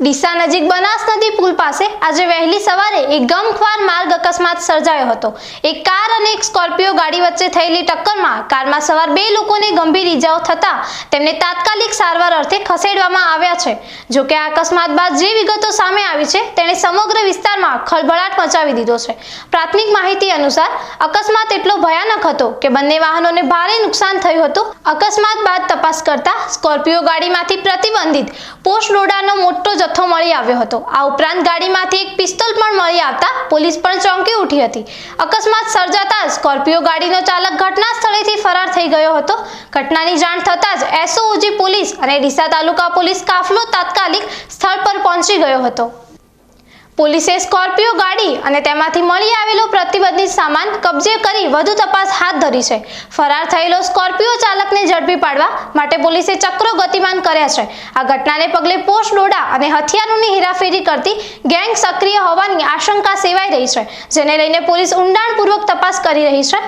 ડીસા નજીક બનાસ નદી પુલ પાસે આજે વહેલી સવારે એક ગમખ્વાર માર્ગ અકસ્માત સર્જાયો હતો. એક કાર અને એક સ્કોર્પિયો ગાડી વચ્ચે થયેલી ટક્કરમાં કારમાં સવાર બે લોકોને ગંભીર ઈજાઓ થતા તેમને તાત્કાલિક સારવાર અર્થે ખસેડવામાં આવ્યા છે. જો કે આ અકસ્માત બાદ જે વિગતો સામે આવી છે, તેણે સમગ્ર વિસ્તારમાં ખળભળાટ મચાવી દીધો છે. પ્રાથમિક માહિતી અનુસાર, અકસ્માત એટલો ભયાનક હતો કે બંને વાહનોને ભારે નુકસાન થયું હતું. અકસ્માત બાદ તપાસ કરતા સ્કોર્પિયો ગાડીમાંથી પ્રતિબંધિત પોસ્ટ રોડાનો મોટો જથ્થો મળી આવ્યો હતો. આ ઉપરાંત ગાડીમાંથી એક પિસ્તોલ પણ મળી આવતા પોલીસ પણ ચોંકી ઉઠી હતી. અકસ્માત સર્જાતા સ્કોર્પિયો ગાડીનો ચાલક ઘટના સ્થળેથી ફરાર થઈ ગયો હતો. ઘટનાની જાણ થતાં જ એસઓજી પોલીસ અને ડીસા તાલુકા પોલીસ કાફલો તાત્કાલિક સ્થળ પર પહોંચી ગયો હતો. પોલીસે સ્કોર્પિયો ગાડી અને તેમાંથી મળી આવેલો પ્રતિબંધિત સામાન કબજે કરી વધુ તપાસ હાથ ધરી છે. ફરાર થયેલો સ્કોર્પિયો ચાલકને ઝડપી પાડવા માટે પોલીસે ચક્રો ગતિમાન કર્યા છે. આ ઘટનાને પગલે પોસ્ટ ડોડા અને હથિયારોની હેરાફેરી કરતી ગેંગ સક્રિય હોવાની આશંકા સેવાઈ રહી છે, જેને લઈને પોલીસ ઊંડાણપૂર્વક તપાસ કરી રહી છે.